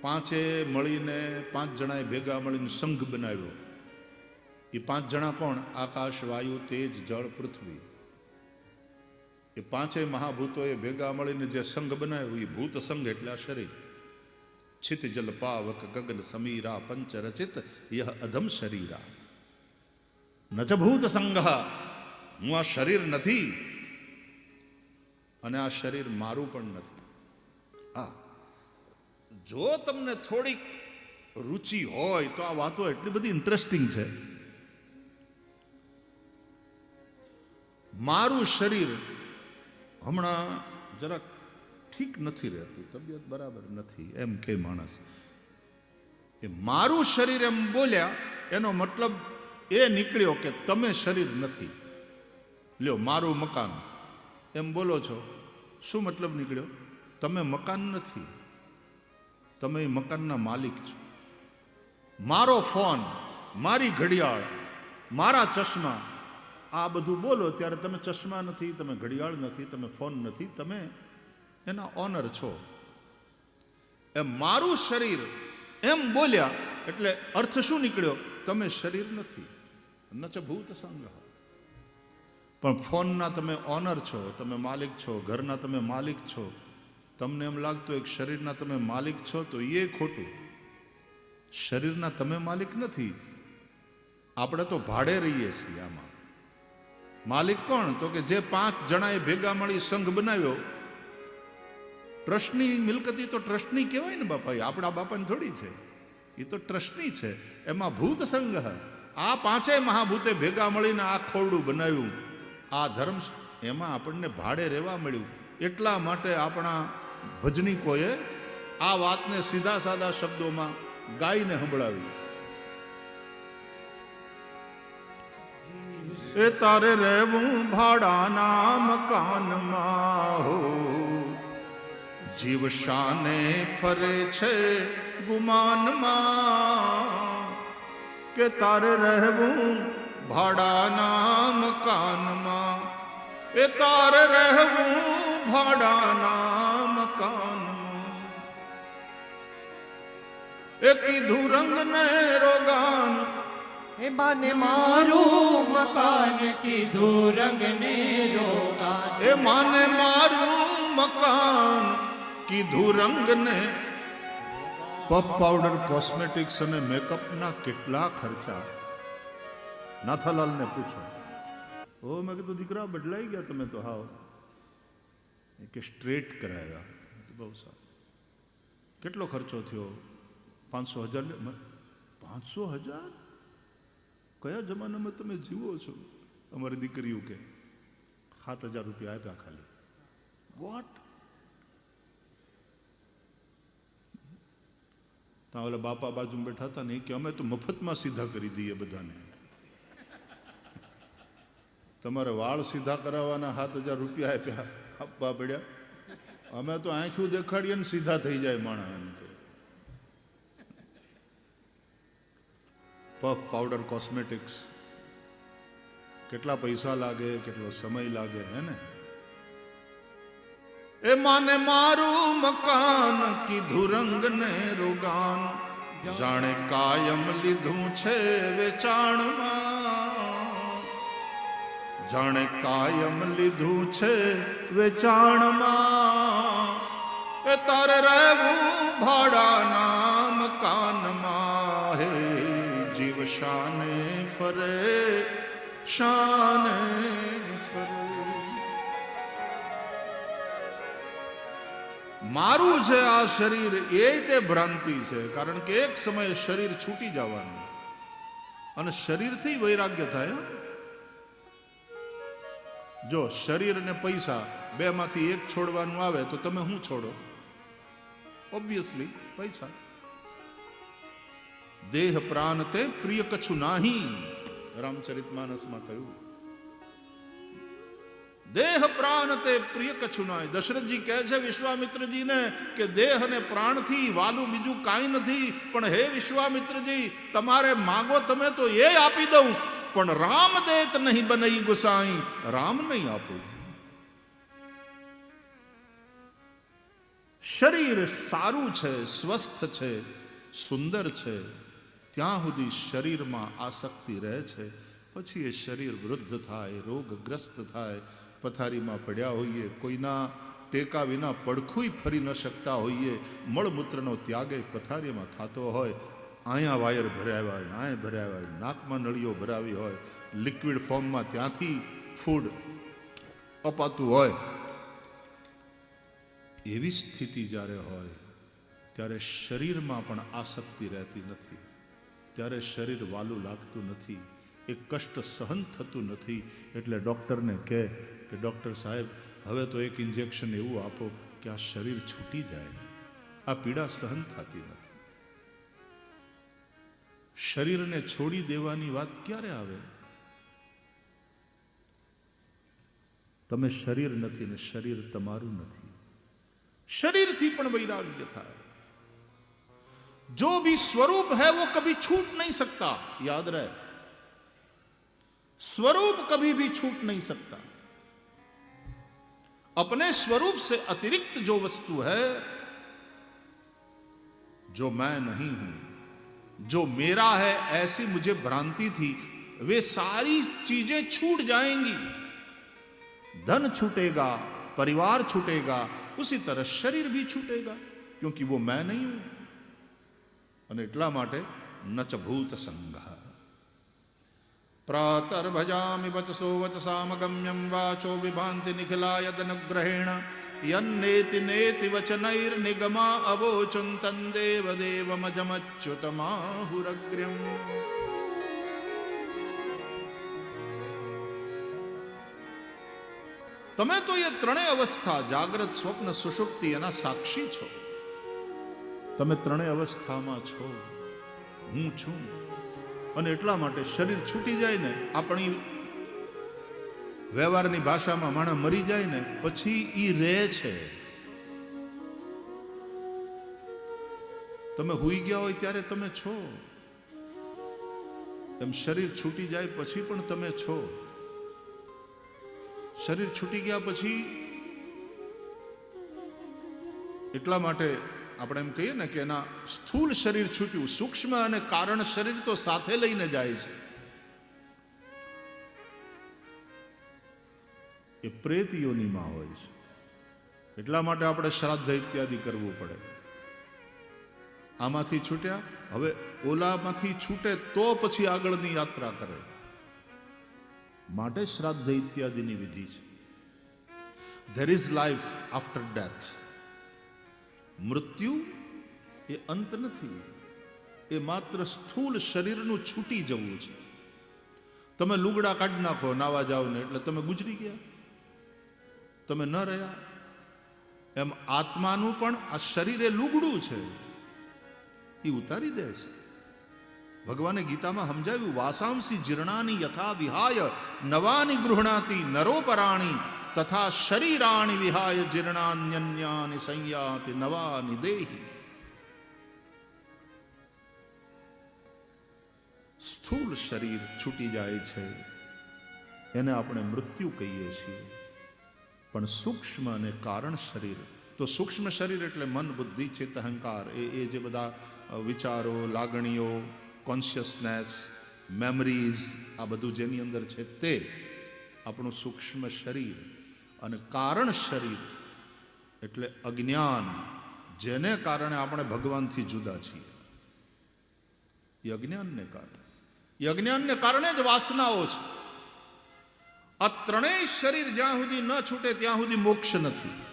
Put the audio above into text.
પાંચે મળીને પાંચ જણાએ ભેગા મળીને સંઘ બનાવ્યો. એ પાંચ જણા કોણ? આકાશ, વાયુ, તેજ, જળ, પૃથ્વી. એ પાંચેય મહાભૂતોએ ભેગા મળીને જે સંઘ બનાવ્યો, એ ભૂત સંઘ એટલે આ શરીર. છિત જલ પાવક ગગન સમીરા પંચ રચિત યહ અધમ શરીરા. નજભૂત ભૂત સંઘ, હું આ શરીર નથી અને આ શરીર મારું પણ નથી. હા જો તમને થોડીક રુચિ હોય, તો આ વાતો એટલી બધી ઇન્ટરેસ્ટિંગ છે. મારું શરીર હમણાં જરાક ઠીક નથી રહેતું, તબિયત બરાબર નથી, એમ કે માણસ. એ મારું શરીર એમ બોલ્યા, એનો મતલબ એ નીકળ્યો કે તમે શરીર નથી. લ્યો, મારું મકાન. એમ બોલો છો, શું મતલબ નીકળ્યો? તમે મકાન નથી. તમે મકાનના માલિક છો. મારો ફોન, મારી ઘડિયાળ, મારા ચશ્મા, આ બધું બોલો ત્યારે તમે ચશ્મા નથી, તમે ઘડિયાળ નથી, તમે ફોન નથી, તમે એના ઓનર છો. એમ મારું શરીર એમ બોલ્યા એટલે અર્થ શું નીકળ્યો? તમે શરીર નથી. ન છે ભૂત સંગ્રહ પણ ફોનના તમે ઓનર છો, તમે માલિક છો, ઘરના તમે માલિક છો. તમને એમ લાગતું એક શરીરના તમે માલિક છો, તો એ ખોટું. શરીરના તમે માલિક નથી. આપણે તો ભાડે રહીએ છીએ આમાં. માલિક કોણ? તો કે જે પાંચ જણાએ ભેગા મળી સંઘ બનાવ્યો. ટ્રસ્ટની મિલકતી તો ટ્રસ્ટની કહેવાય ને બાપા, એ આપણા બાપાને થોડી છે. એ તો ટ્રસ્ટની છે. એમાં ભૂત સંઘ આ પાંચેય મહાભૂતે ભેગા મળીને આ ખોરડું બનાવ્યું. આ ધર્મ એમાં આપણને ભાડે રહેવા મળ્યું. એટલા માટે આપણા ભજનીકોએ આ વાતને સીધા સાદા શબ્દોમાં ગાઈને સંભળાવી. એ તારે રહેવું ભાડાના મકાનમાં હો. જીવ શાને ફરે છે ગુમાનમાં. કે તારે રહેવું ભાડાના મકાનમાં. એ તારે રહેવું ભાડાના મકાનમાં એ કીધું રંગ ને રોગાન હે બાને મારું મકાન કીધું રંગને રોગાન એ માને મારું મકાન કીધું રંગને પફ પાવડર કોસ્મેટિક્સ અને મેકઅપના કેટલા ખર્ચા નાથાલાલને પૂછો ઓ મેં કીધું દીકરા બદલાઈ ગયા તમે તો હાવ એ કે સ્ટ્રેટ કરાવ્યા મેં કીધું, બહુ સારું. કેટલો ખર્ચો થયો? પાંચસો હજાર પાંચસો હજાર? કયા જમાનામાં તમે જીવો છો? અમારી દીકરીઓ કે, સાત હજાર રૂપિયા આપ્યા ખાલી. વોટ ત્યાં ઓલા બાપા બાજુ બેઠા હતા નહીં કે, અમે તો મફતમાં સીધા કરી દઈએ બધાને. તમારે વાળ સીધા કરાવવાના સાત હજાર રૂપિયા આપ્યા, આપવા પડ્યા. અમે તો આંખું દેખાડીએ ને સીધા થઈ જાય માણસ એમ કે. પફ પાવડર કોસ્મેટિક્સ કેટલા પૈસા લાગે કેટલો સમય લાગે હે ને? એ માને મારું મકાન કીધું રંગ ને રોગાન જાણે કાયમ લીધું છે વેચાણમાં. જાણે કાયમ લીધું છે વેચાણમાં. એ તારે રહેવું ભાડાના મકાનમાં હે, જીવ શાને ફરે શાને ફરે. મારું છે આ શરીર, એ તે ભ્રાંતિ છે, કારણ કે એક સમયે શરીર છૂટી જવાનું. અને શરીરથી વૈરાગ્ય થાય. જો શરીર અને પૈસા બેમાંથી એક છોડવાનું આવે, તો તમે શું છોડો? ઓબ્વિયસલી પૈસા દેહ પ્રાણ તે પ્રિય કછું નાહી રામચરિત માનસમાં કહ્યું દેહ પ્રાણ તે પ્રિય કછું નાહી દશરથજી કહે છે વિશ્વામિત્રજીને કે દેહ અને પ્રાણથી વાલું બીજું કાંઈ નથી પણ હે વિશ્વામિત્રજી તમારે માગો તમે તો એ આપી દઉં પણ રામ દેત નહીં બનઈ ગુસાઈ રામ નહીં આપું શરીર સારું છે, સ્વસ્થ છે, સુંદર છે, ત્યાં સુધી શરીરમાં આસક્તિ રહે છે, પછી એ શરીર વૃદ્ધ થાય, રોગગ્રસ્ત થાય, પથારીમાં પડ્યા હોઈએ, કોઈના ટેકા વિના પડખુંય ફરી ન શકતા હોઈએ, મળમૂત્રનો ત્યાગે પથારીમાં થતો હોય અહીંયા વાયર ભરાવ્યા હોય, આય ભરાવ્યા હોય, નાકમાં નળીઓ ભરાવી હોય લિક્વિડ ફોર્મમાં ત્યાંથી ફૂડ અપાતું હોય એવી સ્થિતિ જ્યારે હોય, ત્યારે શરીરમાં પણ આસક્તિ રહેતી નથી. ત્યારે શરીર વાલું લાગતું નથી, એ કષ્ટ સહન થતું નથી. એટલે ડૉક્ટરને કહે કે, ડૉક્ટર સાહેબ, હવે તો એક ઇન્જેક્શન એવું આપો કે આ શરીર છૂટી જાય. આ પીડા સહન થતી નથી. શરીરને છોડી દેવાની વાત ક્યારે આવે? તમે શરીર નથી ને શરીર તમારું નથી. शरीर પણ वैराग्य થાય जो भी स्वरूप है वो कभी छूट नहीं सकता याद रहे स्वरूप कभी भी छूट नहीं सकता अपने स्वरूप से अतिरिक्त जो वस्तु है जो मैं नहीं हूं जो मेरा है ऐसी मुझे भ्रांति थी वे सारी चीजें छूट जाएंगी धन छूटेगा परिवार छूटेगा उसी तरह शरीर भी छूटेगा क्योंकि वो मैं नहीं हूं અને એટલા માટે નચ ભૂત સંઘ પ્રાતર્ભજામિ વચસો વચસામગમ્યમ વાચો વિભાંતિ નિખિલાયદનુગ્રહેણ યન્નેતિ નેતિ વચનૈર્નિગમા અવોચું તં તમે તો એ ત્રણેય અવસ્થા, જાગ્રત, સ્વપ્ન, સુષુપ્તિ એના સાક્ષી છો. તમે ત્રણેય અવસ્થામાં છો. હું છું. અને એટલા માટે શરીર છૂટી જાય ને, આપણી વ્યવહારની ભાષામાં માણસ મરી જાય ને, પછી ઈ રહે છે. તમે હુઈ ગયા હોય ત્યારે તમે છો. એમ શરીર છૂટી જાય પછી પણ તમે છો. શરીર છૂટી ગયા પછી એટલા માટે આપણે એમ કહીએ ને કે એના સ્થૂળ શરીર છૂટ્યું. સૂક્ષ્મ અને કારણ શરીર તો સાથે લઈને જાય છે. એ પ્રેત યોનિમાં હોય છે. એટલા માટે આપણે શ્રાદ્ધ ઇત્યાદિ કરવું પડે. આમાંથી છૂટ્યા. હવે ઓલામાંથી છૂટે તો પછી આગળની યાત્રા કરે. માટે શ્રાદ્ધ ઇત્યાદિની વિધિ છે. There is life after death મૃત્યુ એ અંત નથી. એ માત્ર સ્થૂલ શરીરનું છૂટી જવું છે. તમે લુગડા કાઢી નાખો, નાવા જાઓ ને એટલે તમે ગુજરી ગયા. તમે ન રહ્યા. એમ આત્માનું પણ આ શરીરે લુગડું છે. એ ઉતારી દે છે. ભગવાને ગીતામાં સમજાવ્યું, વાસાંસી જીર્ણાની યથા વિહાય, નવાની ગૃહણાતી નરોપરાણી, તથા શરીરાણી વિહાય જીર્ણાન્યન્યાની સંયાતિ નવાની દેહી. સ્થૂળ શરીર છૂટી જાય છે. એને આપણે મૃત્યુ કહીએ છીએ. પણ સૂક્ષ્મ અને કારણ શરીર, તો સૂક્ષ્મ શરીર એટલે મન, બુદ્ધિ, ચિત્ત, અહંકાર, એ એ જે બધા વિચારો, લાગણીઓ કોન્શિયસનેસ મેમરીઝ આ બધું જેની અંદર છે તે આપણું સૂક્ષ્મ શરીર અને કારણ શરીર એટલે અજ્ઞાન, જેને કારણે આપણે ભગવાનથી જુદા છીએ. એ અજ્ઞાનને કારણે. એ અજ્ઞાનને કારણે જ વાસનાઓ છે. આ ત્રણેય શરીર જ્યાં સુધી ન છૂટે ત્યાં સુધી મોક્ષ નથી.